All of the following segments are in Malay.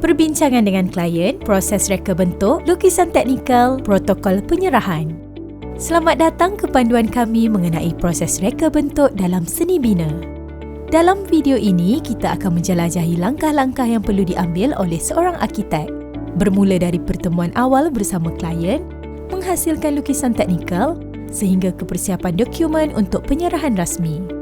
perbincangan dengan klien, proses reka bentuk, lukisan teknikal, protokol penyerahan. Selamat datang ke panduan kami mengenai proses reka bentuk dalam seni bina. Dalam video ini, kita akan menjelajahi langkah-langkah yang perlu diambil oleh seorang arkitek. Bermula dari pertemuan awal bersama klien, menghasilkan lukisan teknikal sehingga kepersiapan dokumen untuk penyerahan rasmi.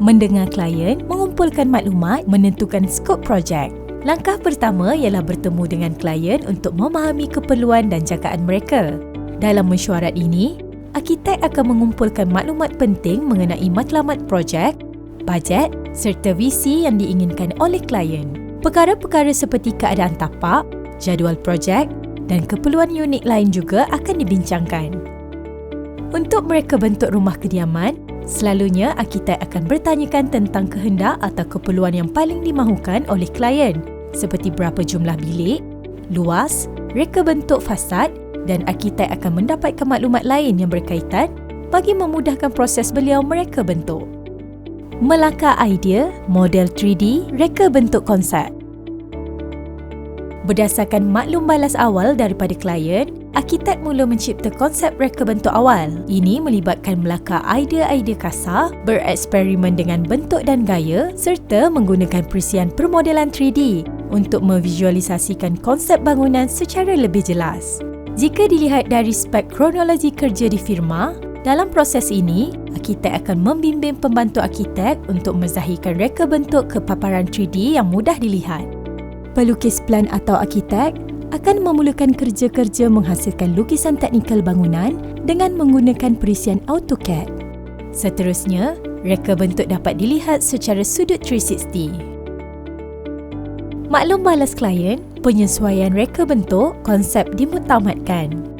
Mendengar klien, mengumpulkan maklumat, menentukan skop projek. Langkah pertama ialah bertemu dengan klien untuk memahami keperluan dan jagaan mereka. Dalam mesyuarat ini, arkitek akan mengumpulkan maklumat penting mengenai matlamat projek, bajet serta visi yang diinginkan oleh klien. Perkara-perkara seperti keadaan tapak, jadual projek dan keperluan unik lain juga akan dibincangkan. Untuk mereka bentuk rumah kediaman, Selalunya, arkitek akan bertanyakan tentang kehendak atau keperluan yang paling dimahukan oleh klien seperti berapa jumlah bilik, luas, reka bentuk fasad dan arkitek akan mendapatkan maklumat lain yang berkaitan bagi memudahkan proses beliau mereka bentuk. Melakar idea, model 3D, reka bentuk konsep. Berdasarkan maklum balas awal daripada klien, arkitek mula mencipta konsep reka bentuk awal. Ini melibatkan melakar idea-idea kasar, bereksperimen dengan bentuk dan gaya serta menggunakan perisian permodelan 3D untuk memvisualisasikan konsep bangunan secara lebih jelas. Jika dilihat dari spek kronologi kerja di firma, dalam proses ini, arkitek akan membimbing pembantu arkitek untuk menzahirkan reka bentuk ke paparan 3D yang mudah dilihat pelukis plan atau arkitek akan memulakan kerja-kerja menghasilkan lukisan teknikal bangunan dengan menggunakan perisian AutoCAD. Seterusnya, reka bentuk dapat dilihat secara sudut 360. Maklum balas klien, penyesuaian reka bentuk konsep dimutamatkan.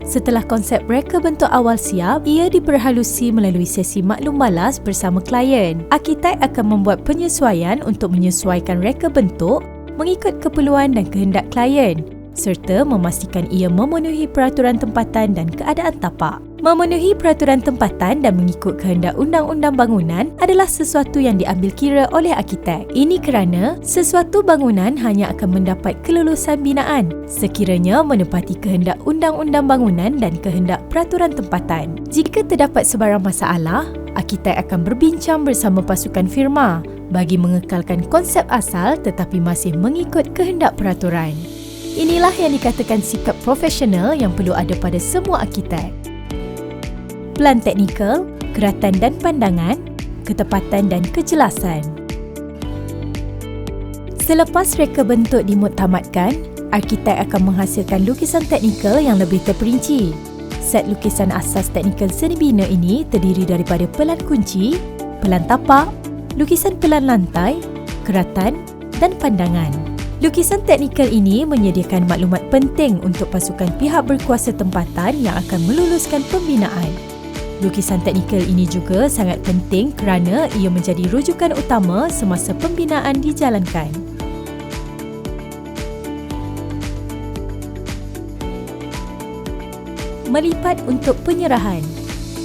Setelah konsep reka bentuk awal siap, ia diperhalusi melalui sesi maklum balas bersama klien. Arkitek akan membuat penyesuaian untuk menyesuaikan reka bentuk mengikut keperluan dan kehendak klien serta memastikan ia memenuhi peraturan tempatan dan keadaan tapak. Memenuhi peraturan tempatan dan mengikut kehendak undang-undang bangunan adalah sesuatu yang diambil kira oleh arkitek. Ini kerana sesuatu bangunan hanya akan mendapat kelulusan binaan sekiranya menepati kehendak undang-undang bangunan dan kehendak peraturan tempatan. Jika terdapat sebarang masalah, arkitek akan berbincang bersama pasukan firma bagi mengekalkan konsep asal tetapi masih mengikut kehendak peraturan. Inilah yang dikatakan sikap profesional yang perlu ada pada semua arkitek plan teknikal, keratan dan pandangan, ketepatan dan kejelasan. Selepas reka bentuk dimuktamadkan, arkitek akan menghasilkan lukisan teknikal yang lebih terperinci. Set lukisan asas teknikal seni bina ini terdiri daripada pelan kunci, pelan tapak, lukisan pelan lantai, keratan dan pandangan. Lukisan teknikal ini menyediakan maklumat penting untuk pasukan pihak berkuasa tempatan yang akan meluluskan pembinaan. Lukisan teknikal ini juga sangat penting kerana ia menjadi rujukan utama semasa pembinaan dijalankan. Melipat untuk penyerahan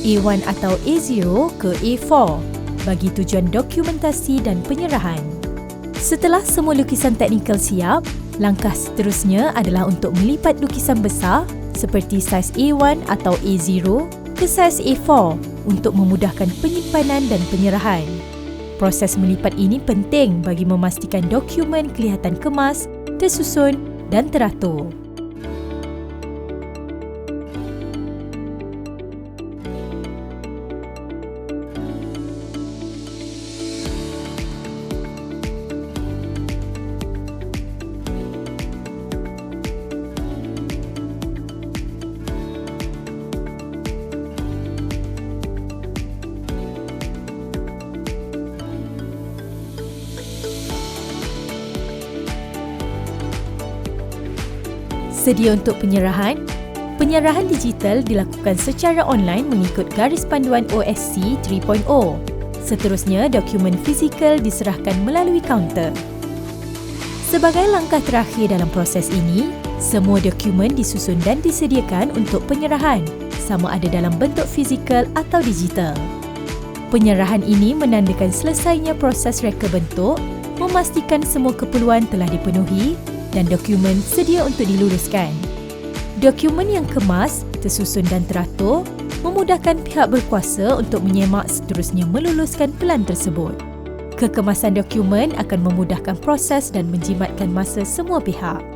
A1 atau A0 ke A4 bagi tujuan dokumentasi dan penyerahan. Setelah semua lukisan teknikal siap, langkah seterusnya adalah untuk melipat lukisan besar seperti saiz A1 atau A0 ke saiz A4 untuk memudahkan penyimpanan dan penyerahan. Proses melipat ini penting bagi memastikan dokumen kelihatan kemas, tersusun dan teratur. Sedia untuk penyerahan? Penyerahan digital dilakukan secara online mengikut garis panduan OSC 3.0. Seterusnya, dokumen fizikal diserahkan melalui kaunter. Sebagai langkah terakhir dalam proses ini, semua dokumen disusun dan disediakan untuk penyerahan, sama ada dalam bentuk fizikal atau digital. Penyerahan ini menandakan selesainya proses reka bentuk, memastikan semua keperluan telah dipenuhi dan dokumen sedia untuk diluluskan. Dokumen yang kemas, tersusun dan teratur memudahkan pihak berkuasa untuk menyemak seterusnya meluluskan pelan tersebut. Kekemasan dokumen akan memudahkan proses dan menjimatkan masa semua pihak.